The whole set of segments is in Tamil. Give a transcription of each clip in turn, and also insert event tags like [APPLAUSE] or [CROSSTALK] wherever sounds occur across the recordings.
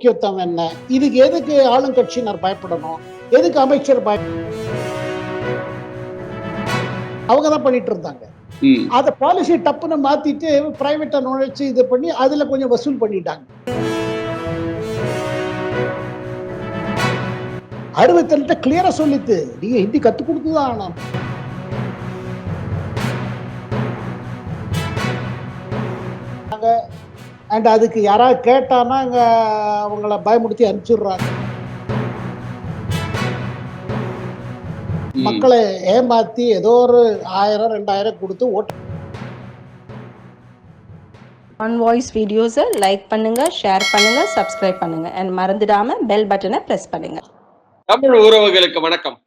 முக்கியத்துவம் என்ன? இதுக்கு எதுக்கு ஆளுங்கட்சியினர் பயப்படணும்? எதுக்கு அமைச்சர் பய அவங்க தான் பண்ணிட்டு இருந்தாங்க. அத பாலிசி டப்புன்னு மாத்திட்டு பிரைவேட்டா நுழைச்சு இது பண்ணி அதுல கொஞ்சம் வசூல் பண்ணிட்டாங்க. அறுபத்தெட்டு கிளியரா சொல்லித்து நீங்க ஹிந்தி கத்து கொடுத்துதான் ஆகணும். அண்ட் அதுக்கு யாராவது கேட்டானா அங்க அவங்கள பயமுடுத்தி அனுப்பிச்சுடுறாங்க. மக்களை ஏமாத்தி ஏதோ ஒரு ஆயிரம் ரெண்டாயிரம் கொடுத்து ஓட்டு ஆன் வாய்ஸ் வீடியோஸை லைக் பண்ணுங்க ஷேர் பண்ணுங்க சப்ஸ்கிரைப் பண்ணுங்க. அண்ட் மறந்துடாம பெல் பட்டனை பிரஸ் பண்ணுங்க. தமிழ் உறவுகளுக்கு வணக்கம்.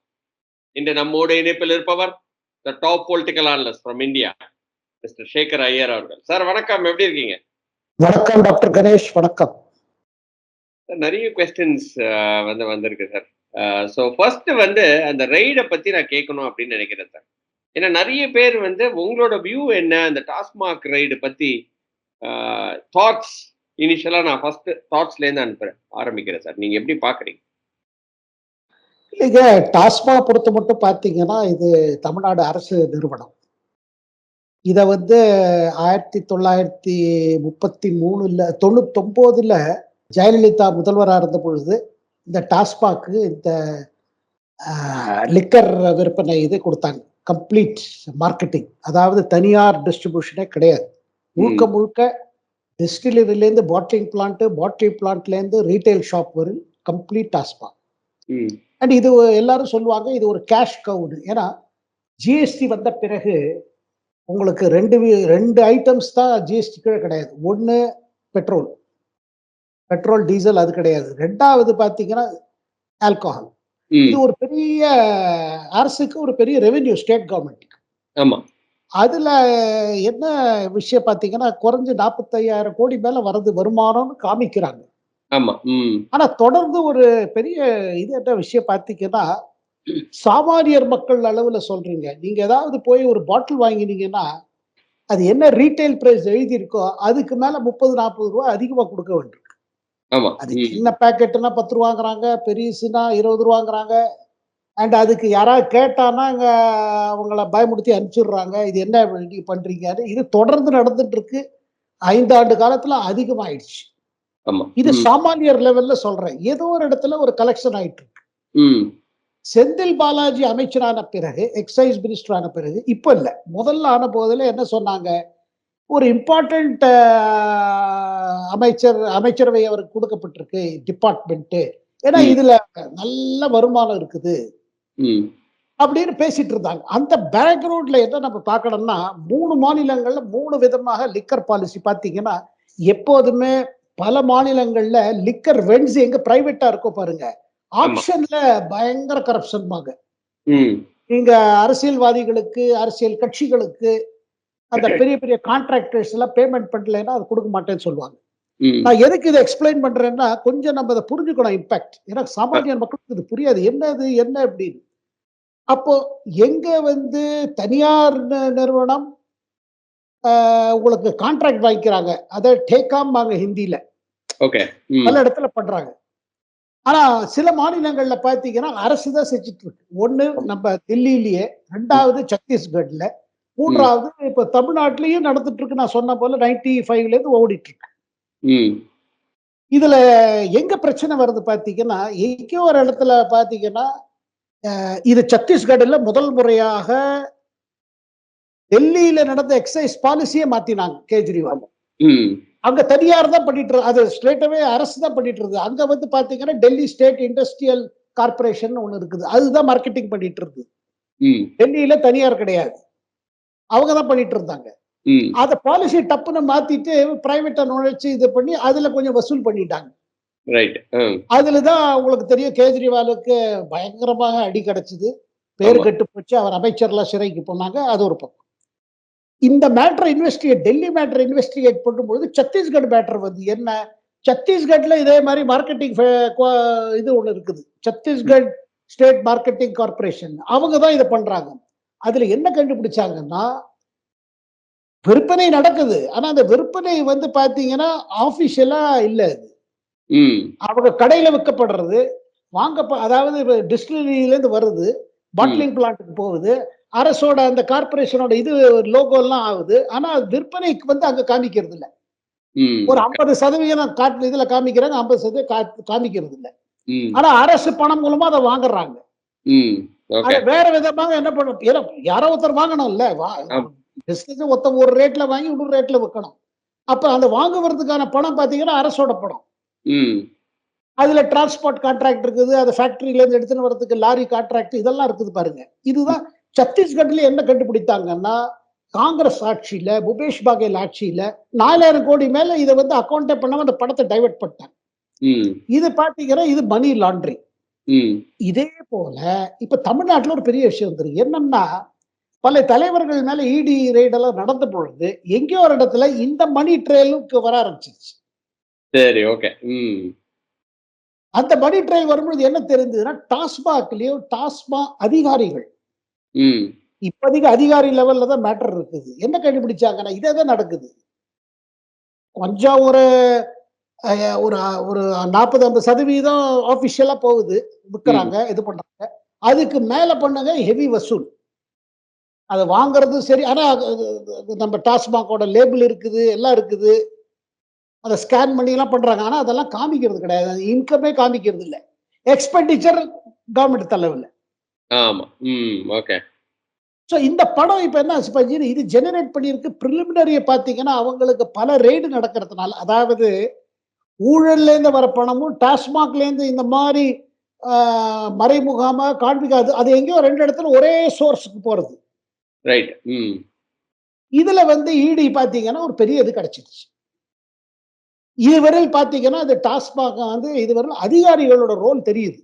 இன்று நம்மோடு இணைப்பில் இருப்பவர் the top political analyst from India mister Shekhar Iyer அவர்கள். சார் வணக்கம். எப்படி இருக்கீங்க? வணக்கம் டாக்டர் கணேஷ் வணக்கம். நிறைய கொஸ்டின்ஸ் வந்து வந்திருக்கு சார் ஸோ ஃபர்ஸ்ட் வந்து அந்த ரெய்டை பத்தி நான் கேட்கணும் அப்படின்னு நினைக்கிறேன் சார் ஏன்னா நிறைய பேர் வந்து உங்களோட வியூ என்ன அந்த டாஸ்மாக் ரைடு பத்தி தாட்ஸ் இனிஷியலா நான் ஃபர்ஸ்ட் தாட்ஸ்ல இருந்து அனுப்புறேன் ஆரம்பிக்கிறேன் சார் நீங்க எப்படி பாக்குறீங்க? இல்லைங்க டாஸ்மா பொறுத்த மட்டும் பார்த்தீங்கன்னா இது தமிழ்நாடு அரசு நிறுவனம். இதை வந்து ஆயிரத்தி தொள்ளாயிரத்தி முப்பத்தி மூணுல தொண்ணூத்தொம்போதுல ஜெயலலிதா முதல்வராக இருந்த பொழுது இந்த டாஸ்மாக்கு இந்த லிக்கர் விற்பனை இது கொடுத்தாங்க. Complete marketing. அதாவது தனியார் டிஸ்ட்ரிபியூஷனே கிடையாது. முழுக்க முழுக்க டிஸ்டிலரிலேருந்து பாட்லிங் பிளான்ட்டு பாட்லிங் பிளான்ட்லேருந்து ரீட்டைல் ஷாப் வரும் கம்ப்ளீட் டாஸ்மாக். ம். அண்ட் இது எல்லாரும் சொல்லுவாங்க இது ஒரு கேஷ் கவுடு ஏன்னா ஜிஎஸ்டி வந்த பிறகு உங்களுக்கு ரெண்டு ரெண்டு ஐட்டம்ஸ் தான் ஜிஎஸ்டி கீழே கிடையாது. ஒன்று பெட்ரோல் பெட்ரோல் டீசல் அது கிடையாது. ரெண்டாவது பார்த்தீங்கன்னா ஆல்கஹால் இது ஒரு பெரிய அரசுக்கு ஒரு பெரிய ரெவென்யூ ஸ்டேட் கவர்மெண்ட் ஆமா. அதுல என்ன விஷயம் பார்த்தீங்கன்னா குறைஞ்சு நாற்பத்தையாயிரம் கோடி மேல வருது வருமானம்னு காமிக்கிறாங்க. ஆமா. ஆனா தொடர்ந்து ஒரு பெரிய இது என்ன விஷயம் பார்த்தீங்கன்னா சாமானியர் மக்கள் அளவுல சொல்றீங்க. நீங்க ஏதாவது போய் ஒரு பாட்டில் வாங்கினீங்கன்னா அது என்ன ரீட்டைல் பிரைஸ் எழுதியிருக்கோ அதுக்கு மேல முப்பது நாற்பது ரூபா அதிகமா கொடுக்க வேண்டியிருக்கு. அது சின்ன பேக்கெட்னா பத்து ரூபாங்கிறாங்க பெருசுனா இருபது ரூபாங்கிறாங்க அண்ட் அதுக்கு யாராவது கேட்டானா அங்க அவங்கள பயமுடுத்தி அனுப்பிச்சிடுறாங்க. இது என்ன பண்றீங்கன்னு. இது தொடர்ந்து நடந்துட்டு இருக்கு ஐந்தாண்டு காலத்துல அதிகமாயிடுச்சு. இது சாமானியர் லெவல்ல சொல்றேன். ஏதோ ஒரு இடத்துல ஒரு கலெக்ஷன் ஆயிட்டு இருக்கு செந்தில் பாலாஜி அமைச்சரான பிறகு எக்ஸைஸ் மினிஸ்டர் ஆன பிறகு இப்ப இல்ல. முதல்ல ஆன போதுல என்ன சொன்னாங்க? ஒரு இம்பார்ட்டன்ட் அமைச்சர் அமைச்சரவை அவருக்கு கொடுக்கப்பட்டிருக்கு டிபார்ட்மெண்ட் ஏன்னா. இதுல நல்ல வருமானம் இருக்குது. அப்படின்னு பேசிட்டு இருந்தாங்க. அந்த பேக்ரவுண்ட்ல என்ன நம்ம பார்க்கணும்னா மூணு மாநிலங்கள்ல மூணு விதமாக லிக்கர் பாலிசி பாத்தீங்கன்னா எப்போதுமே பல மாநிலங்கள்ல லிக்கர் வென்ஸ் எங்க பிரைவேட்டா இருக்கோ பாருங்க. ஆப்ஷன்ல பயங்கர கரப்ஷன் நீங்க அரசியல்வாதிகளுக்கு அரசியல் கட்சிகளுக்கு அந்த பெரிய பெரிய கான்ட்ராக்டர்ஸ் எல்லாம் பேமெண்ட் பண்ணலைன்னா அது கொடுக்க மாட்டேன்னு சொல்லுவாங்க. நான் எதுக்கு இதை எக்ஸ்பிளைன் பண்றேன்னா கொஞ்சம் நம்ம அதை புரிஞ்சுக்கணும் இம்பாக்ட் ஏன்னா சாமானியர் மக்களுக்கு இது புரியாது. என்னது என்ன அப்படின்னு. அப்போ எங்க வந்து தனியார் நிறுவனம் உங்களுக்கு கான்ட்ராக்ட் வாங்கிக்கிறாங்க. அதை டேக்காம் வாங்க ஹிந்தியில பல இடத்துல பண்றாங்க. ஆனா சில மாநிலங்கள்ல பாத்தீங்கன்னா அரசு தான் செஞ்சுட்டு இருக்கு ஒண்ணு நம்ம தில்லியிலேயே ரெண்டாவது சத்தீஸ்கட்ல மூன்றாவது இப்ப தமிழ்நாட்டிலயும் நடந்துட்டு இருக்கு நான் சொன்ன போல நைன்டி ஃபைவ்ல இருந்து ஓடிட்டு இருக்கு இதுல எங்க பிரச்சனை வருது பாத்தீங்கன்னா எங்கேயோ ஒரு இடத்துல பாத்தீங்கன்னா இது சத்தீஸ்கட்ல முதல் முறையாக டெல்லியில நடந்த எக்ஸைஸ் பாலிசியே மாத்தினாங்க கேஜ்ரிவால். அங்க தனியார் தான் பண்ணிட்டு அது ஸ்ட்ரெயிட்டாவே அரசு தான் பண்ணிட்டு இருக்கு அங்க வந்து பாத்தீங்கன்னா டெல்லி ஸ்டேட் இண்டஸ்ட்ரியல் கார்பரேஷன் ஒண்ணு இருக்குது. அதுதான் மார்க்கெட்டிங் பண்ணிட்டு இருக்கு டெல்லியில தனியார் கிடையாது. அவங்க தான் பண்ணிட்டு இருந்தாங்க. அத பாலிசி டப்புன்னு மாத்திட்டு பிரைவேட்டா நுழைச்சு இது பண்ணி அதுல கொஞ்சம் வசூல் பண்ணிட்டாங்க. அதுலதான் உங்களுக்கு தெரியும் கேஜ்ரிவாலுக்கு பயங்கரமாக அடி கிடைச்சது. பேர். கெட்டு போச்சு. அவர் அமைச்சர்லாம் சிறைக்கு போனாங்க. அது ஒரு பக்கம். இந்த மேட்டரை இன்வெஸ்டிகேட் டெல்லி மேட்டரை இன்வெஸ்டிகேட் பண்ணும்பொழுது சத்தீஸ்கட் மேட்டர் வந்து என்ன? சத்தீஸ்கட்ல இதே மாதிரி மார்க்கெட்டிங் இது ஒண்ணு இருக்குது. சத்தீஸ்கட் ஸ்டேட் மார்க்கெட்டிங் கார்பரேஷன் அவங்க தான் இதை பண்றாங்க. அதுல என்ன கண்டுபிடிச்சாங்கன்னா விற்பனை நடக்குது. ஆனா அந்த விற்பனை வந்து பாத்தீங்கன்னா ஆபிஷியலா இல்ல அது. அவங்க கடையில விற்கப்படுறது வாங்க அதாவது டிஸ்டிலரியில இருந்து வருது பாட்லிங் பிளான்ட்டுக்கு போகுது. அரசோட அந்த கார்பரேஷனோட இது லோகோ எல்லாம் ஆகுது. ஆனா விற்பனைக்கு வந்து அங்க காமிக்கிறது இல்ல ஒரு ஐம்பது சதவீதம் காட்டு இதுல காமிக்கிறாங்க ஐம்பது சதவீதம் காமிக்கிறது இல்ல ஆனா அரசு பணம் மூலமா அதை வாங்குறாங்க. வேற விதமாக என்ன பண்ண யாரோ ஒருத்தர் வாங்கணும்ல ஆமா. பிசினஸ் ஒருத்தர் ஒரு ரேட்ல வாங்கி இன்னொரு ரேட்ல விற்கணும். அப்ப அந்த வாங்குவதற்கான பணம் பாத்தீங்கன்னா அரசோட பணம். அதுல டிரான்ஸ்போர்ட் கான்ட்ராக்ட் இருக்குது அது ஃபேக்டரியில இருந்து எடுத்துன்னு வரதுக்கு லாரி கான்ட்ராக்ட் இதெல்லாம் இருக்குது பாருங்க. இதுதான் சத்தீஸ்கட்ல என்ன கண்டுபிடித்தாங்கன்னா காங்கிரஸ் ஆட்சியில பூபேஷ் பாகேல் ஆட்சியில நாலாயிரம் கோடி மேல இதை வந்து அக்கௌண்டே பண்ணாம அந்த பணத்தை டைவர்ட் பண்ணிட்டாங்க. இது பாத்தீங்கன்னா இது மணி லாண்ட்ரி இதே போல இப்ப தமிழ்நாட்டுல ஒரு பெரிய விஷயம் தெரியும் என்னன்னா பல தலைவர்கள் மேல இடி ரெய்டெல்லாம் நடந்த பொழுது எங்கேயோ ஒரு இடத்துல இந்த மணி ட்ரெயிலுக்கு வர ஆரம்பிச்சிருச்சு. சரி ஓகே அந்த மணி ட்ரெயில் வரும்பொழுது என்ன தெரிஞ்சதுன்னா டாஸ்மாக்லயும் டாஸ்மாக் அதிகாரிகள் இப்போதைக்கு அதிகாரி லெவல்ல தான் மேட்டர் இருக்குது. என்ன கண்டுபிடிச்சாங்கன்னா இதே தான் நடக்குது. கொஞ்சம் ஒரு ஒரு ஒரு நாற்பது ஐம்பது சதவீதம் ஆஃபிஷியலா போகுது. விற்கிறாங்க இது பண்றாங்க. அதுக்கு மேல பண்ணுங்க ஹெவி வசூல். அதை வாங்குறது சரி ஆனா அது- அது- அது நம்ம டாஸ்மாகோட லேபிள் இருக்குது எல்லாம் இருக்குது. அதை ஸ்கேன் பண்ணி எல்லாம் பண்றாங்க. ஆனா அதெல்லாம் காமிக்கிறது கிடையாது. இன்கமே காமிக்கிறது இல்லை எக்ஸ்பெண்டிச்சர் கவர்மெண்ட் தலைவில் ஆமா. ம் ஓகே. ஸோ இந்த படம் இப்போ என்ன பாத்தீங்கன்னா, இது ஜெனரேட் பண்ணியிருக்கு ப்ரிலிமினரியை பார்த்தீங்கன்னா அவங்களுக்கு பல ரெய்டு நடக்கிறதுனால அதாவது ஊழல்லேருந்து வர பணமும் டாஸ்மாக்லேருந்து இந்த மாதிரி மறைமுகமா காண்பிக்காது அது எங்கேயோ ரெண்டு இடத்துல ஒரே சோர்ஸுக்கு போறது. ரைட் ம். இதுல வந்து இடி பாத்தீங்கன்னா ஒரு பெரிய இது கிடைச்சிருச்சு. இதுவரையில் பாத்தீங்கன்னா அது டாஸ்மாக் வந்து இதுவரையில் அதிகாரிகளோட ரோல் தெரியுது.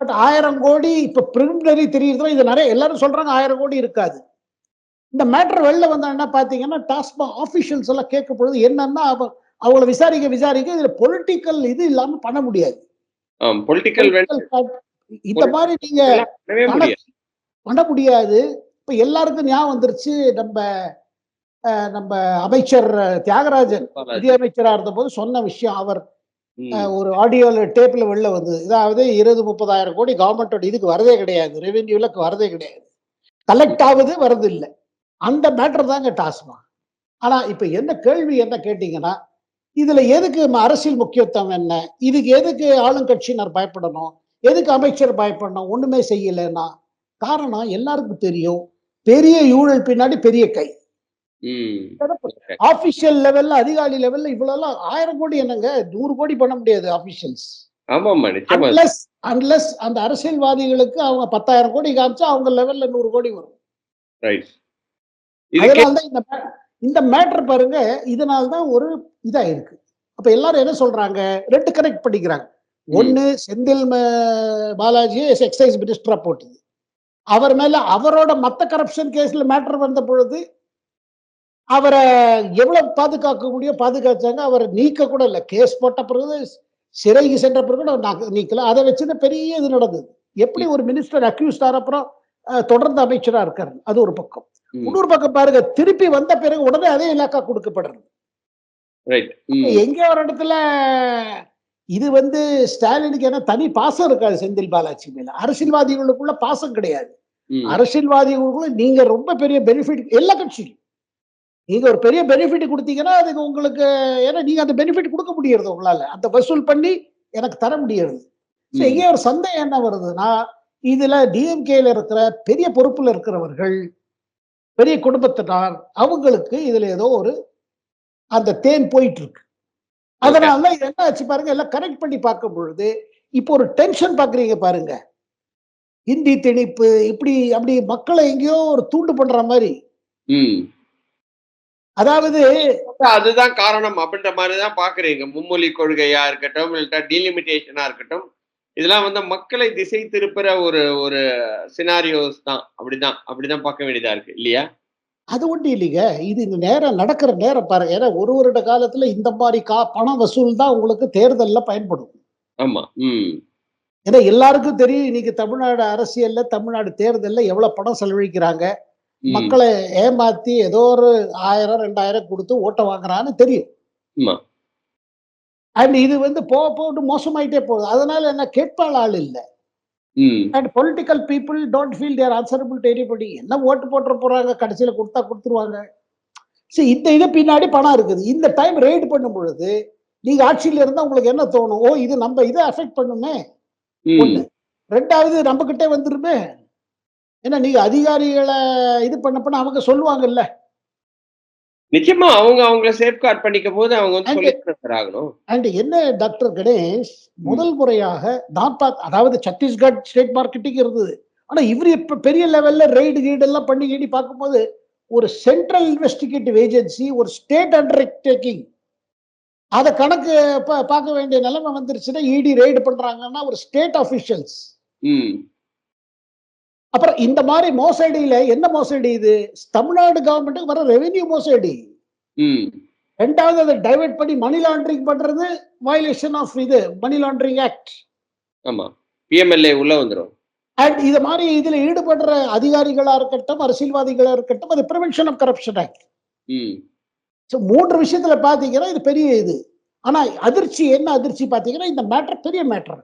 பட் ஆயிரம் கோடி இப்ப பிரிலிமினரி தெரியுதுன்னா இது நிறைய எல்லாரும் சொல்றாங்க ஆயிரம் கோடி இருக்காது. இந்த மேட்டர் வெளில வந்தா என்ன பாத்தீங்கன்னா டாஸ்மாக் ஆபீஷியல்ஸ் எல்லாம் கேட்க பொழுது என்னன்னா அவ அவங்கள விசாரிக்க விசாரிக்க இதுல பொலிட்டிக்கல் இது இல்லாம பண்ண முடியாது. இந்த மாதிரி நீங்க பண்ண முடியாது. இப்ப எல்லாருக்கும் ஞாபகம் வந்துருச்சு. நம்ம நம்ம அமைச்சர் தியாகராஜன் நிதி அமைச்சரா இருந்தபோது சொன்ன விஷயம் அவர் ஒரு ஆடியோல டேப்ல வெளில வந்தது. இதாவது இருபது முப்பதாயிரம் கோடி கவர்மெண்டோட இதுக்கு வரதே கிடையாது. ரெவென்யூல வரதே கிடையாது. கலெக்ட் ஆகுது வரது இல்லை. அந்த மேட்டர் தாங்க டாஸ்மா ஆனா இப்ப என்ன கேள்வி என்ன கேட்டீங்கன்னா இதுல எதுக்கு அரசியல் முக்கியத்துவம் என்ன? இதுக்கு எதுக்கு ஆளுங்கட்சியினர் பயப்படணும்? எதுக்கு அமைச்சர் பயப்படணும்? ஒண்ணுமே செய்யலைன்னா காரணம் எல்லாருக்கும் தெரியும். பெரிய ஊழல் பின்னாடி பெரிய கை. ஆபிஷியல் லெவல்ல அதிகாரி லெவல்ல இவ்வளவு ஆயிரம் கோடி என்னங்க? நூறு கோடி பண்ண முடியாது ஆபிஷியல்ஸ் அன்லெஸ் அன்லெஸ் அந்த அரசியல்வாதிகளுக்கு அவங்க பத்தாயிரம் கோடி காமிச்சா அவங்க லெவல்ல நூறு கோடி வரும். ரைட் இதுக்கே அதனால தான் இந்த இந்த மேட்டர் பாருங்க இதனால தான் ஒரு இதா இருக்கு அப்ப எல்லாரும் என்ன சொல்றாங்க? ரெண்டு கனெக்ட் பண்ணிக்கிறாங்க ஒண்ணு செந்தில் பாலாஜி எக்ஸைஸ் மினிஸ்டரா போட்டது. அவர் மேல அவரோட மத்த கரப்ஷன் கேஸ்ல மேட்டர் வந்த பொழுது அவரை எவ்வளவு பாதுகாக்க முடியும்? பாதுகாச்சாங்க. அவரை நீக்க கூட இல்லை. கேஸ் போட்ட பிறகு சிறைக்கு சென்ற பிறகு நாக்க- நீக்கல. அதை வச்சுட்டு பெரிய இது நடந்தது. எப்படி ஒரு மினிஸ்டர் அக்யூஸ்ட் அப்புறம் தொடர்ந்து அமைச்சரா இருக்காரு? அது ஒரு பக்கம். இன்னொரு பக்கம் பாருங்க. திருப்பி வந்த பிறகு உடனே அதே இலாக்கா கொடுக்கப்படுறது. எங்க ஒரு இடத்துல இது வந்து ஸ்டாலினுக்கு என்ன தனி பாசம் இருக்காது செந்தில் பாலாஜி மேல. அரசியல்வாதிகளுக்குள்ள பாசம் கிடையாது. அரசியல்வாதிகளுக்குள்ள நீங்க ரொம்ப பெரிய பெனிஃபிட் எல்லா கட்சியும் நீங்க ஒரு பெரிய பெனிஃபிட் கொடுத்தீங்கன்னா அதுக்கு உங்களுக்கு ஏன்னா நீங்க அந்த பெனிஃபிட் கொடுக்க முடியறது உங்களால. அந்த வசூல் பண்ணி எனக்கு தர முடியாது So, ம். இங்கே ஒரு சந்தேகம் என்ன வருதுன்னா இதுல டிஎம்கேல இருக்கிற பெரிய பொறுப்புல இருக்கிறவர்கள் பெரிய குடும்பத்தினார் அவங்களுக்கு இதுல ஏதோ ஒரு அந்த தேன் போயிட்டு இருக்கு அதனால இது என்ன ஆச்சு பாருங்க எல்லாம் கனெக்ட் பண்ணி பார்க்கும் பொழுது இப்போ ஒரு டென்ஷன் பாக்குறீங்க பாருங்க. ஹிந்தி திணிப்பு இப்படி அப்படி மக்களை எங்கேயோ ஒரு தூண்டு பண்ற மாதிரி. அதாவது அதுதான் காரணம் அப்படின்ற மாதிரி தான் பாக்குறீங்க மும்மொழி கொள்கையா இருக்கட்டும் இல்லட்டா டீலிமிட்டேஷனா இருக்கட்டும் இதெல்லாம் வந்து மக்களை திசை திருப்புற ஒரு ஒரு சினாரியோஸ் தான். அப்படிதான் அப்படிதான் பார்க்க வேண்டியதா இருக்கு இல்லையா? அது ஒன்றும் இல்லைங்க. இது இந்த நேரம் நடக்கிற நேரம் பாருங்க. ஏன்னா ஒரு வருட காலத்துல இந்த மாதிரி கா பண வசூல் தான் உங்களுக்கு தேர்தல்ல பயன்படும். ஆமா ம். ஏன்னா எல்லாருக்கும் தெரியும் இன்னைக்கு தமிழ்நாடு அரசியல்ல தமிழ்நாடு தேர்தல்ல எவ்வளவு பணம் செலவழிக்கிறாங்க. மக்களை ஏமாத்தி ஏதோ ஒரு ஆயிரம் ரெண்டாயிரம் கொடுத்து ஓட்ட வாங்குறான்னு தெரியும். அண்ட் இது வந்து போக போட்டு மோசமாயிட்டே போகுது. அதனால என்ன கேட்பாள் ஆள் இல்லை. And political people don't feel their answerable to anybody என்ன ஓட்டு போட்டுற போறாங்க கடைசியில் கொடுத்தா கொடுத்துருவாங்க. சரி இந்த இது பின்னாடி பணம் இருக்குது. இந்த டைம் ரெய்டு பண்ணும் பொழுது நீங்க ஆட்சியில இருந்தா உங்களுக்கு என்ன தோணும்? ஓ இது நம்ம இதை அஃபெக்ட் பண்ணுமே. ஒண்ணு. ரெண்டாவது நம்ம கிட்டே வந்துருமே. ஏன்னா நீங்க அதிகாரிகளை இது பண்ண பண்ண அவங்க சொல்லுவாங்கல்ல. நிச்சயமா அவங்க அவங்கள சேஃப்கார்ட் பண்ணிக்கும் போது அவங்க வந்து ஆகணும். அண்ட் என்ன டாக்டர் கணேஷ் முதல் முறையாக நான் அதாவது சத்தீஸ்கர் ஸ்டேட் மார்க்கெட்டிங் இருந்தது. ஆனா இவர் இப்ப பெரிய லெவல்ல ரெய்டு கீடு எல்லாம் பண்ணி கீடி பார்க்கும்போது ஒரு சென்ட்ரல் இன்வெஸ்டிகேட்டிவ் ஏஜென்சி ஒரு ஸ்டேட் அண்டர்டேக்கிங் அதை கணக்கு பார்க்க வேண்டிய நிலைமை வந்துருச்சுன்னா இடி ரெய்டு பண்றாங்கன்னா ஒரு ஸ்டேட் அபிஷியல்ஸ் ம். அப்புறம் இந்த மாதிரி மோசடியில என்ன மோசடி இது? தமிழ்நாடு கவர்மெண்ட்டுக்கு வர ரெவென்யூ மோசடி. ரெண்டாவது அதை டைவர்ட் பண்ணி மணி லாண்டரிங் பண்றது வயலேஷன் ஆஃப் இது மணி லாண்டரிங் ஆக்ட் ஆமா. பிஎம்எல்ஏ உள்ள வந்துரும். அண்ட் இது மாதிரி இதுல ஈடுபடுற அதிகாரிகளா இருக்கட்டும் அரசியல்வாதிகளா இருக்கட்டும் அது prevention of corruption act so மூன்று விஷயத்துல பாத்தீங்கன்னா இது பெரிய இது. ஆனா அதிர்ச்சி என்ன அதிர்ச்சி பாத்தீங்கன்னா இந்த மேட்டர் பெரிய மேட்டர்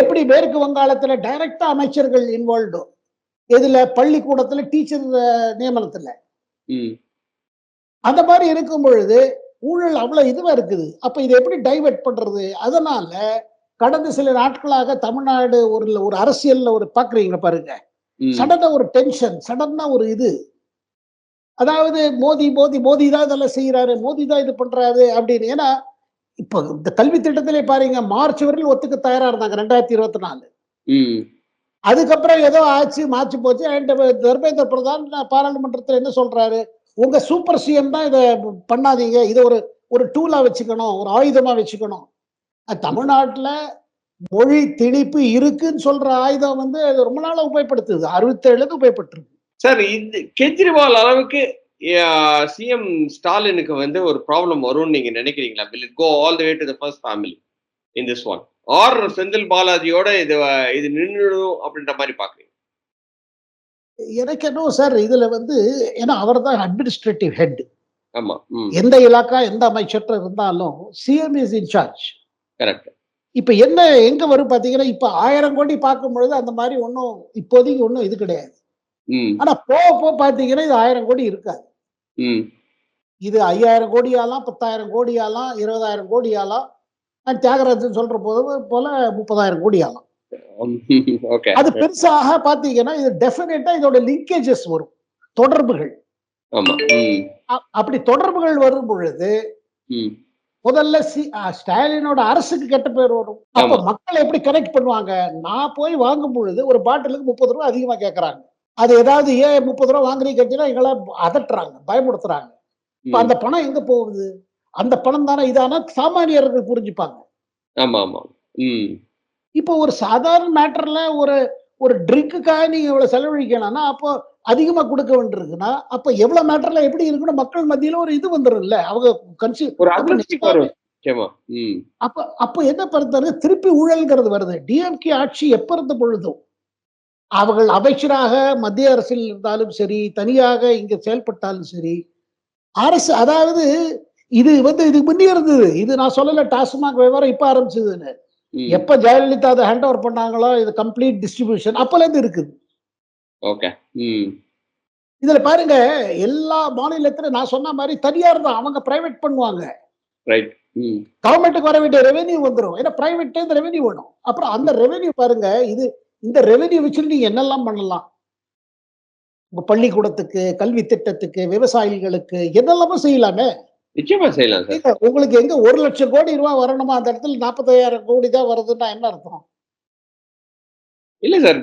எப்படி மேற்கு வங்காளத்துல டைரக்டா அமைச்சர்கள் இன்வால்வ்டு இதுல பள்ளிக்கூடத்துல டீச்சர் நியமனத்துல. அந்த மாதிரி இருக்கும் பொழுது ஊழல் அவ்வளவு இதுவா இருக்குது. அப்ப இதை எப்படி டைவர்ட் பண்றது? அதனால கடந்த சில நாட்களாக தமிழ்நாடு ஒரு ஒரு அரசியல்ல ஒரு பாக்குறீங்க பாருங்க. சடனா ஒரு டென்ஷன் சடனா ஒரு இது. அதாவது மோடி மோடி மோடி தான் இதெல்லாம் செய்யறாரு மோடி தான் இது பண்றாரு அப்படின்னு. ஏன்னா இப்போ இந்த கல்வி திட்டத்திலே பாருங்க மார்ச் வரையில் ஒத்துக்க தயாரா இருந்தாங்க ரெண்டாயிரத்தி இருபத்தி நாலு. அதுக்கப்புறம் ஏதோ ஆச்சு மாச்சு போச்சு. அண்ட் தர்மேந்திர பிரதான் பாராளுமன்றத்தில் என்ன சொல்றாரு? உங்க சூப்பர் சிஎம் தான் இதை பண்ணாதீங்க. இதை ஒரு ஒரு டூலா வச்சுக்கணும். ஒரு ஆயுதமா வச்சுக்கணும். தமிழ்நாட்டில் மொழி திணிப்பு இருக்குன்னு சொல்ற ஆயுதம் வந்து ரொம்ப நாளா உபயோகப்படுத்துது. அறுபத்தேழுக்கு உபயோகப்பட்டிருக்கு. சார் இது கெஜ்ரிவால் அளவுக்கு சிஎம் ஸ்டாலினுக்கு வந்து ஒரு ப்ராப்ளம் வரும்னு நீங்க நினைக்கிறீங்களா? Will it go all the way to the first family in this one or Senthil பாலாஜியோட இது இது நின்றுடும் அப்படின்ற மாதிரி பாக்குறீங்க எனக்கு என்ன சார் இதுல வந்து ஏன்னா அவர் தான் அட்மினிஸ்ட்ரேட்டிவ் ஹெட் ஆமா எந்த இலாக்கா எந்த அமைச்சர் இருந்தாலும் சிஎம் இஸ் இன்சார்ஜ் கரெக்ட் இப்ப என்ன எங்க வரும் பாத்தீங்கன்னா இப்ப ஆயிரம் கோடி பார்க்கும் பொழுது அந்த மாதிரி ஒன்றும் இப்போதைக்கு ஒன்றும் இது கிடையாது. ஆனா போக போக பாத்தீங்கன்னா இது ஆயிரம் கோடி இருக்காது. இது ஐயாயிரம் கோடி ஆகலாம் பத்தாயிரம் கோடி ஆகலாம் இருபதாயிரம் கோடி ஆகலாம் நான் தியாகராஜன் சொல்ற போது போல முப்பதாயிரம் கோடி ஆகலாம் ஓகே அது பெருசாக பாத்தீங்கன்னா இது டெஃபினட்டா இதோட லிங்கேஜஸ் வரும். தொடர்புகள். அப்படி தொடர்புகள் வரும் பொழுது முதல்ல சி ஸ்டாலினோட அரசுக்கு கெட்ட பேர் வரும். அப்ப. மக்கள் எப்படி கனெக்ட் பண்ணுவாங்க? நான் போய் வாங்கும் பொழுது ஒரு பாட்டிலுக்கு முப்பது ரூபா அதிகமா கேக்குறாங்க. அது ஏதாவது ஏன் முப்பது ரூபா வாங்குறீங்க கேட்டீங்கன்னா எங்களை அதட்டுறாங்க ம். அந்த பணம் எங்க போகுது? அந்த பணம் தானே இதானா? சாமானியர்கள் புரிஞ்சுப்பாங்க. ஆமா ஆமா ம். இப்போ ஒரு சாதாரண மேட்டர்ல ஒரு ஒரு ட்ரிங்க்குக்காக நீங்க இவ்வளவு செலவழிக்கணும்னா அப்போ அதிகமா கொடுக்க வேண்டியிருக்குன்னா அப்ப எவ்வளவு மேட்டர்ல எப்படி இருக்குன்னு மக்கள் மத்தியில ஒரு இது வந்துரும்ல. அவங்க கன்சி அப்ப அப்ப என்ன பண்ணுறது திருப்பி ஊழல்ங்கிறது வருது. டிஎம்கே ஆட்சி எப்ப இருந்த பொழுதும் அவர்கள் அமைச்சராக மத்திய அரசில் இருந்தாலும் சரி தனியாக இங்க செயல்பட்டாலும் சரி அரசு அதாவது இது வந்து இதுக்கு முன்னே இருந்தது. இது நான் சொல்லல டாஸ்மாக் விவரம் இப்ப ஆரம்பிச்சதுன்னு. எப்ப ஜெயலலிதா அதை ஹேண்ட் ஓவர் பண்ணாங்களோ இது கம்ப்ளீட் டிஸ்ட்ரிபியூஷன் அப்பல இருந்து இருக்குது. ஓகே. இதுல பாருங்க எல்லா மாநிலத்துல நான் சொன்ன மாதிரி தனியார் தான். அவங்க பிரைவேட் பண்ணுவாங்க. ரைட் கவர்மெண்ட்டுக்கு வர வேண்டிய ரெவென்யூ வந்துடும் ஏன்னா பிரைவேட் இந்த ரெவென்யூ வேணும். அப்புறம் அந்த ரெவென்யூ பாருங்க இது இந்த ரெவென்யூ வச்சுட்டு நீங்க என்னெல்லாம் பண்ணலாம்? உங்க பள்ளிக்கூடத்துக்கு கல்வி திட்டத்துக்கு விவசாயிகளுக்கு என்னெல்லாமோ செய்யலாமே. நிச்சயமா செய்யலாம் சார். உங்களுக்கு எங்க ஒரு லட்சம் கோடி ரூபாய் வரணுமா? அந்த இடத்துல நாற்பத்தாயிரம் கோடி தான் வருதுன்னா என்ன அர்த்தம்? இல்ல சார்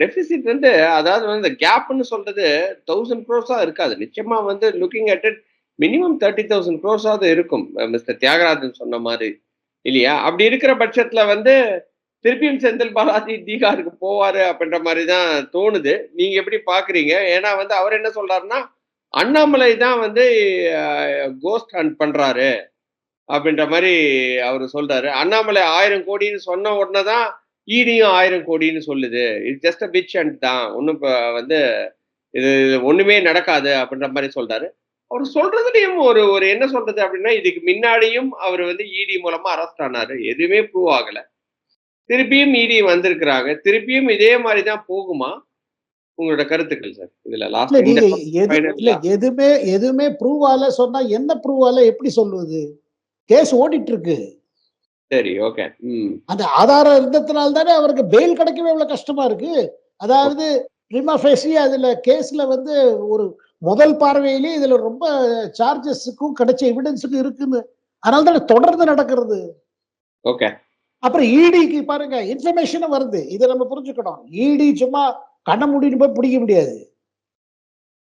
டெபிசிட் வந்து அதாவது வந்து கேப்னு சொல்றது தௌசண்ட் க்ரோஸா இருக்காது. நிச்சயமா வந்து looking at it minimum thirty thousand க்ரோஸாவது இருக்கும். மிஸ்டர் தியாகராஜன் சொன்ன மாதிரி. இல்லையா? அப்படி இருக்கிற பட்சத்துல வந்து திருப்பியும் செந்தில் பாலாஜி தீகாருக்கு போவாரு அப்படின்ற மாதிரி தான் தோணுது. நீங்க எப்படி பாக்குறீங்க? ஏன்னா வந்து அவர் என்ன சொல்றாருன்னா அண்ணாமலை தான் வந்து கோஸ்ட் ஹண்ட் பண்றாரு அப்படின்ற மாதிரி அவர் சொல்றாரு. அண்ணாமலை ஆயிரம் கோடின்னு சொன்ன உடனே தான் ஈடியும் ஆயிரம் கோடின்னு சொல்லுது. இது ஜஸ்ட் அ பிச் அண்ட் தான். ஒன்றும் இப்போ வந்து இது ஒண்ணுமே நடக்காது அப்படின்ற மாதிரி சொல்றாரு. அவர் சொல்றதுலயும் ஒரு ஒரு என்ன சொல்றது அப்படின்னா இதுக்கு முன்னாடியும் அவர் வந்து இடி மூலமா அரெஸ்ட் ஆனாரு. எதுவுமே ப்ரூவ் ஆகல. திருப்பியும் இடி வந்திருக்கிறாங்க. திருப்பியும் இதே மாதிரி தான் போகுமா? உங்களோட கருத்துக்கள் சார். இதுல லாஸ்ட் இல்ல எதுவுமே எதுவுமே ப்ரூவ் ஆல சொன்னா என்ன ப்ரூவ் ஆல எப்படி சொல்லுவது கேஸ் ஓடிட்டு இருக்கு சரி ஓகே அந்த ஆதாரம் இருந்ததுனால தானே அவருக்கு பெயில் கிடைக்கவே இவ்வளவு கஷ்டமா இருக்கு. அதாவது ரிமா ஃபேசி அதுல கேஸ்ல வந்து ஒரு முதல் பார்வையிலேயே இதுல ரொம்ப சார்ஜஸுக்கும் கிடைச்ச எவிடன்ஸுக்கும் இருக்குன்னு. அதனால தானே தொடர்ந்து நடக்கிறது. ஓகே அப்புறம் இடிக்கு பாருங்க இன்ஃபர்மேஷனும் வருது. இதை நம்ம புரிஞ்சுக்கணும். இடி சும்மா கண்ண மூடிட்டு போய் பிடிக்க முடியாது.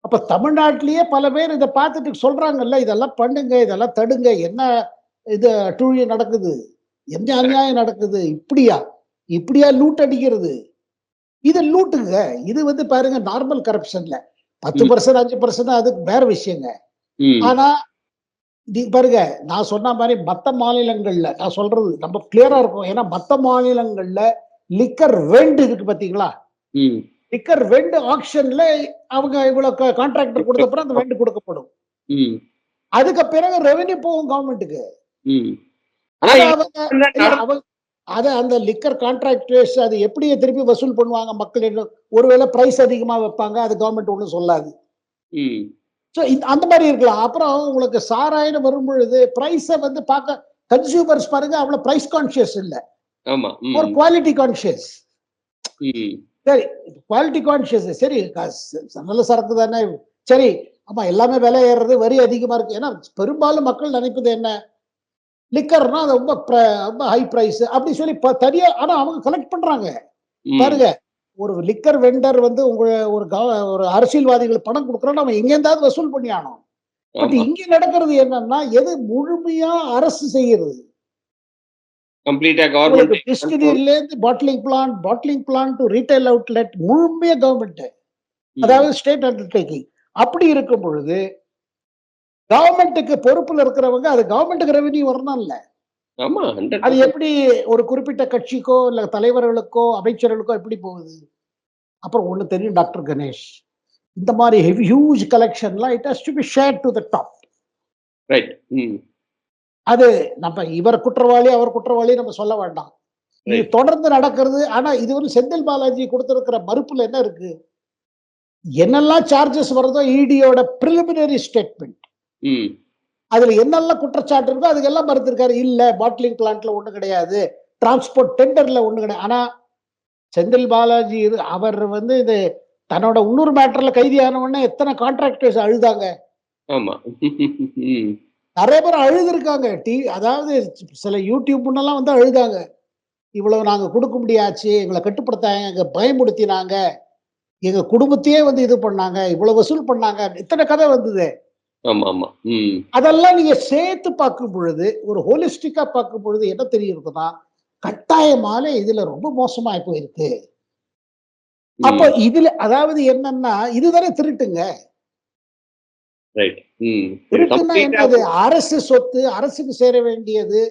அப்ப தமிழ்நாட்டிலேயே பல பேர் இதை பார்த்துட்டு சொல்றாங்கல்ல இதெல்லாம் பண்ணுங்க இதெல்லாம் தடுங்க என்ன இது அட்டூழியம் நடக்குது? என்ன அநியாயம் நடக்குது? இப்படியா? இப்படியா லூட் அடிக்கிறது? இது லூட்டுங்க. இது வந்து பாருங்க நார்மல் கரப்ஷன்ல பத்து. பர்சன்ட் அஞ்சு பர்சன்ட் அது வேற விஷயங்க. ஆனா நீ பாருங்க நான் சொன்ன மாதிரி மத்த மாநிலங்கள்ல நான் சொல்றது நம்ம கிளியரா இருக்கும். ஏன்னா மத்த மாநிலங்கள்ல லிக்கர் வெண்ட் இருக்கு பாத்தீங்களா? ம் லிக்கர் வெண்ட் ஆக்ஷன்ல அவங்க இவ்வளவு கான்ட்ராக்டர் கொடுத்த அப்புறம் அந்த வெண்ட் கொடுக்கப்படும். அதுக்கு பிறகு ரெவென்யூ போகும் கவர்மெண்ட்டுக்கு அது அந்த லிக்கர் கான்ட்ராக்டர்ஸ் அது எப்படி திருப்பி வசூல் பண்ணுவாங்க மக்களிடம் ஒருவேளை பிரைஸ் அதிகமா வைப்பாங்க அது கவர்மெண்ட் ஒன்றும் சொல்லாது. ஸோ அந்த மாதிரி இருக்கலாம். அப்புறம் உங்களுக்கு சாராயின்னு வரும் பொழுது ப்ரைஸை வந்து பார்க்க கன்சியூமர்ஸ் பாருங்க அவ்வளவு பிரைஸ் கான்சியஸ் இல்ல. ஒரு குவாலிட்டி கான்சியஸ் சரி குவாலிட்டி கான்சியஸ் சரி நல்ல சரக்கு தானே. சரி ஆமா எல்லாமே விலை ஏறுறது வரி அதிகமா இருக்கு. ஏன்னா பெரும்பாலும் மக்கள் நினைப்பது என்ன? லிக்கர்னா அது ரொம்ப ரொம்ப ஹை பிரைஸ் அப்படி சொல்லி தனியா ஆனா அவங்க கலெக்ட் பண்றாங்க. பாருங்க ஒரு லிக்கர் வெண்டர் வந்து உங்க ஒரு ஒரு அரசியல்வாதிகள் பணம் கொடுக்குறோன்னு அவன் எங்க இருந்தாவது வசூல் பண்ணி ஆனோம் பட் இங்க நடக்கிறது என்னன்னா எது முழுமையா அரசு செய்யறது? கம்ப்ளீட்டா கவர்மெண்ட் டிஸ்டிலரியில இருந்து bottling plant bottling plant to retail outlet முழுமையா கவர்மெண்ட் அதாவது ஸ்டேட் அண்டர்டேக்கிங் அப்படி இருக்கும் பொழுது கவர்மெண்ட்டுக்கு பொறுப்புல இருக்கிறவங்க அது கவர்மெண்ட்டுக்கு ரெவென்யூ வரணும் இல்ல அது எப்படி ஒரு குறிப்பிட்ட கட்சிக்கோ இல்ல தலைவர்களுக்கோ அமைச்சர்களுக்கோ எப்படி போகுது? அப்புறம் ஒண்ணு தெரியும் டாக்டர் கணேஷ். இந்த மாதிரி heavy huge கலெக்ஷன்லாம் it has to be share to the top right அது நம்ம இவர் குற்றவாளி அவர் குற்றவாளி நம்ம சொல்ல வேண்டாம். இது. தொடர்ந்து நடக்கிறது. ஆனா இது வந்து செந்தில் பாலாஜி கொடுத்திருக்கிற மறுப்புல என்ன இருக்கு? என்னெல்லாம் சார்ஜஸ் வருதோ இடியோட பிரிலிமினரி ஸ்டேட்மெண்ட் அதுல என்னெல்லாம் குற்றச்சாட்டு இருக்கோ அதுக்கெல்லாம் மறுத்திருக்காரு. இல்ல பாட்லிங் பிளான்ட்ல ஒண்ணு கிடையாது. டிரான்ஸ்போர்ட் டெண்டர்ல ஒண்ணு கிடையாது. ஆனா செந்தில் பாலாஜி அவர் வந்து இது தன்னோட இன்னொரு மேட்டர்ல கைதியான உடனே எத்தனை கான்ட்ராக்டர்ஸ் அழுதாங்க? ஆமா. [LAUGHS] நிறைய பேர் அழுதுருக்காங்க. டி அதாவது சில யூடியூப் முன்னெல்லாம் வந்து அழுதாங்க. இவ்வளவு நாங்க கொடுக்க முடியாச்சு எங்களை கட்டுப்படுத்தாங்க எங்க பயமுடுத்தினாங்க எங்க குடும்பத்தையே வந்து இது பண்ணாங்க இவ்வளவு வசூல் பண்ணாங்க. இத்தனை கதை வந்தது. அதெல்லாம் நீங்க சேர்த்து பார்க்கும் பொழுது ஒரு ஹோலிஸ்டிக்கா பார்க்கும் பொழுது என்ன தெரியுதுன்னா கட்டாயமால இதுல ரொம்ப மோசமாயி போயிருக்கு. அப்போ இதுல அதாவது என்னன்னா இதுதானே திருட்டுங்க. என்னது? அரசு சொத்து அரசுக்கு சேர வேண்டியது.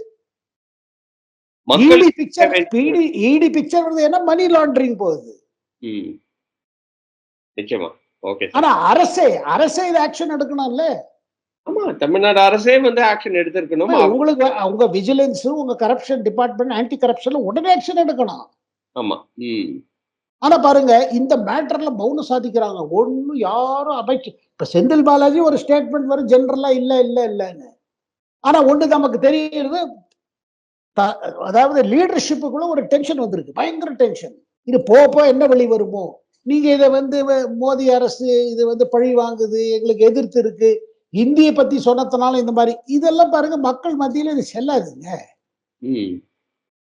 இடி பிக்சர் இடி இடி பிக்சர் என்ன மணி லாண்டரிங் போகுது. நிச்சயமா. ஓகே ஆனா அரசே அரசே இது ஆக்ஷன் எடுக்கணும்ல. ஆமா தமிழ்நாடு அரசே வந்து ஆக்ஷன் எடுத்திருக்கணும். உங்களுக்கு உங்க விஜிலன்ஸ் உங்க கரப்ஷன் டிபார்ட்மெண்ட் ஆன்டி கரப்ஷன் உடனே ஆக்ஷன் எடுக்கணும். ஆமா ஆனா பாருங்க இந்த மேட்டர்ல மௌனம் சாதிக்கிறாங்க. ஒண்ணும் யாரும் அமைச்சு இப்ப செந்தில் பாலாஜி ஒரு ஸ்டேட்மெண்ட் வரும் ஜெனரலா இல்ல இல்ல இல்லன்னு. ஆனா ஒண்ணு நமக்கு தெரியுது அதாவது லீடர்ஷிப்புக்குள்ள ஒரு டென்ஷன் வந்திருக்கு பயங்கர டென்ஷன் இது போக போக என்ன வெளி வருமோ? நீங்க இதை வந்து மோடி அரசு இது வந்து பழி வாங்குது எங்களுக்கு எதிர்த்து இருக்கு. இந்தியை பத்தி சொன்னதுனால இந்த மாதிரி இதெல்லாம் பாருங்க மக்கள் மத்தியில இது செல்லாதுங்க. ம்.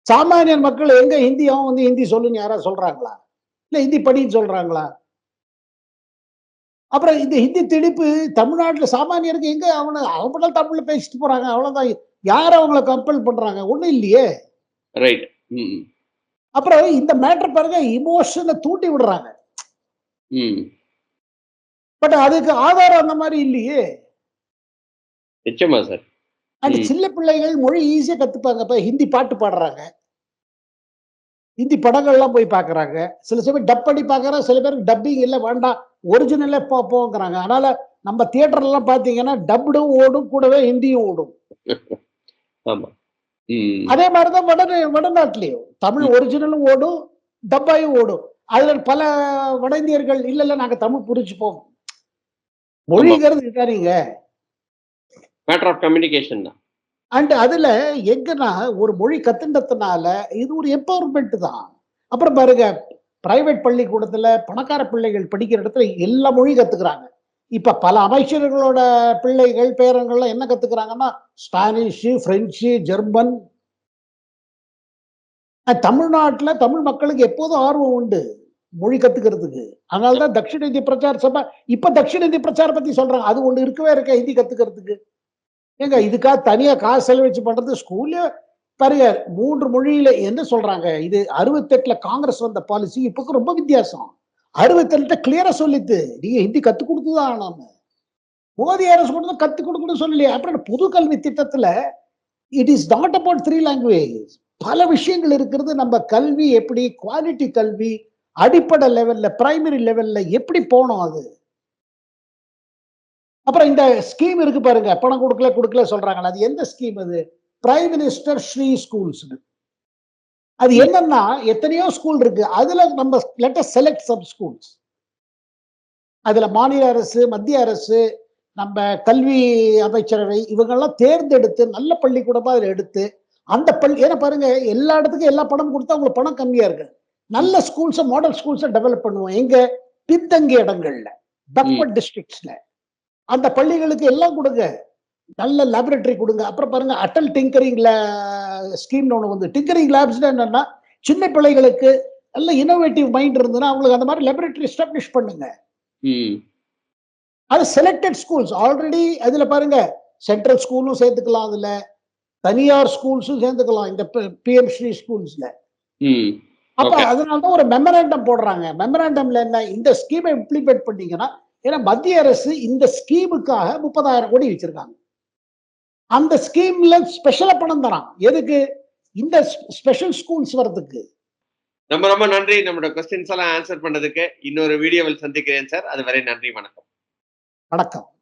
சாமானியன் மக்கள் எங்க ஹிந்தி அவன் வந்து ஹிந்தி சொல்லுன்னு யாராவது சொல்றாங்களா? இல்ல ஹிந்தி படின்னு சொல்றாங்களா? அப்புறம் இந்த ஹிந்தி திணிப்பு தமிழ்நாட்டுல சாமானியருக்கு எங்க? அவனை அவங்க தமிழ்ல பேசிட்டு போறாங்க அவ்வளவுதான். யார் அவங்கள கம்பல் பண்றாங்க? ஒண்ணும் இல்லையே. ரைட் அப்புறம் இந்த மேட்டர் பாருங்க இமோஷனை தூண்டி விடுறாங்க. பட் அதுக்கு ஆதாரம் அந்த மாதிரி இல்லையே. நிச்சயமா சார் அந்த. சின்ன பிள்ளைகள் மொழி ஈஸியா கத்துப்பாங்க இப்ப ஹிந்தி பாட்டு பாடுறாங்க. ஹிந்தி படங்கள்லாம் போய் பாக்குறாங்க சில சமயம் டப் பண்ணி பாக்குறாங்க சில பேருக்கு டப்பிங் இல்ல வேண்டாம். ஒரிஜினலே போங்கிறாங்க அதனால நம்ம தியேட்டர்ல எல்லாம் பாத்தீங்கன்னா டப்டும் ஓடும் கூடவே ஹிந்தியும் ஓடும். அதே மாதிரிதான் வட வடநாட்டிலையும். தமிழ் ஒரிஜினலும் ஓடும் டப்பாயும் ஓடும். அதுல பல வட இந்தியர்கள் இல்ல இல்ல நாங்க தமிழ் புரிச்சுப்போம் மொழிங்கிறது இருக்காருங்க மேட்டர் ஆஃப் கம்யூனிகேஷன் தான். அண்ட் அதுல எங்கன்னா ஒரு மொழி கத்துண்டதுனால இது ஒரு எம்பவர்மெண்ட் தான். அப்புறம் பாருங்க பிரைவேட் பள்ளிக்கூடத்துல பணக்கார பிள்ளைகள் படிக்கிற இடத்துல எல்லா மொழி கத்துக்கிறாங்க. இப்ப பல அமைச்சர்களோட பிள்ளைகள் பேரங்கள்லாம் என்ன கத்துக்கிறாங்கன்னா ஸ்பானிஷ் பிரெஞ்சு ஜெர்மன் தமிழ்நாட்டில் தமிழ்நாட்டுல தமிழ் மக்களுக்கு எப்போதும் ஆர்வம் உண்டு மொழி கத்துக்கிறதுக்கு. அதனாலதான் தட்சிண இந்திய பிரச்சார சபை இப்ப தட்சிண இந்திய பிரச்சாரம் பத்தி சொல்றாங்க. அது ஒண்ணு இருக்கவே இருக்க ஹிந்தி கத்துக்கிறதுக்கு. ஏங்க இதுக்காக தனியாக காசு செலவழிச்சு பண்ணுறது ஸ்கூல்ல? பாருங்க மூன்று மொழியில என்ன சொல்றாங்க? இது அறுபத்தெட்டுல காங்கிரஸ் வந்த பாலிசி இப்போ ரொம்ப வித்தியாசம். அறுபத்தெட்டுல கிளியரா சொல்லித்து. நீங்க ஹிந்தி கத்து கொடுத்துதான் ஆனாம மோதி அரசு கொண்டு தான் கத்து கொடுக்கணும்னு சொல்லலையே. அப்புறம் புது கல்வி திட்டத்துல it is not about three language பல விஷயங்கள் இருக்கிறது. நம்ம கல்வி எப்படி குவாலிட்டி கல்வி அடிப்படை லெவல்ல பிரைமரி லெவல்ல எப்படி போனோம் அது? அப்புறம் இந்த ஸ்கீம் இருக்கு பாருங்க. பணம் கொடுக்கல கொடுக்கல சொல்றாங்களா அது எந்த ஸ்கீம் அது? பிரைம் மினிஸ்டர் ஸ்ரீ ஸ்கூல்ஸ் அது என்னன்னா எத்தனையோ ஸ்கூல் இருக்கு. அதுல நம்ம லெட்டர் செலக்ட் சப் ஸ்கூல்ஸ் அதுல மாநில அரசு மத்திய அரசு நம்ம கல்வி அமைச்சரவை இவங்கெல்லாம் தேர்ந்தெடுத்து நல்ல பள்ளிக்கூடமா அதுல எடுத்து அந்த பள்ளி ஏன்னா பாருங்க எல்லா இடத்துக்கும் எல்லா பணம் கொடுத்தா உங்களுக்கு பணம் கம்மியா இருக்கு. நல்ல ஸ்கூல்ஸை மாடல் ஸ்கூல்ஸை டெவலப் பண்ணுவோம். எங்க? பின்தங்கிய இடங்கள்ல. பக்வர்ட் டிஸ்ட்ரிக்ட்ஸ்ல அந்த பள்ளிகளுக்கு எல்லாம் கொடுங்க. நல்ல லேபரேட்டரி கொடுங்க. அப்புறம் பாருங்க அட்டல் டிங்கரிங்ல ஸ்கீம்னு ஒன்று வந்து டிங்கரிங் லேப்ஸ்னா என்னன்னா சின்ன பிள்ளைகளுக்கு நல்ல இனோவேட்டிவ் மைண்ட் இருந்ததுன்னா அவங்களுக்கு அந்த மாதிரி லேபரேட்டரி எஸ்டாப்ளிஷ் பண்ணுங்க. அது செலக்டட் ஸ்கூல்ஸ் ஆல்ரெடி அதுல பாருங்க சென்ட்ரல் ஸ்கூலும் சேர்த்துக்கலாம் அதுல. தனியார் ஸ்கூல்ஸும் சேர்த்துக்கலாம் இந்த பிஎம் ஸ்ரீ ஸ்கூல்ஸ்ல அப்ப Okay. அதனால தான் ஒரு மெமராண்டம் போடுறாங்க. மெமராண்டம்ல என்ன இந்த ஸ்கீமை இம்ப்ளிமெண்ட் பண்ணீங்கன்னா ஏன்னா மத்திய அரசு இந்த ஸ்கீமுக்காக முப்பதாயிரம் கோடி வச்சிருக்காங்க. அந்த ஸ்கீம்ல ஸ்பெஷலா பணம் தரான். எதுக்கு? இந்த ஸ்பெஷல் ஸ்கூல்ஸ் வர்றதுக்கு. ரொம்ப ரொம்ப நன்றி. நம்மளோட கொஸ்டின்ஸ் எல்லாம் ஆன்சர் பண்ணதுக்கு. இன்னொரு வீடியோவில் சந்திக்கிறேன் சார் அதுவரை நன்றி வணக்கம். வணக்கம்.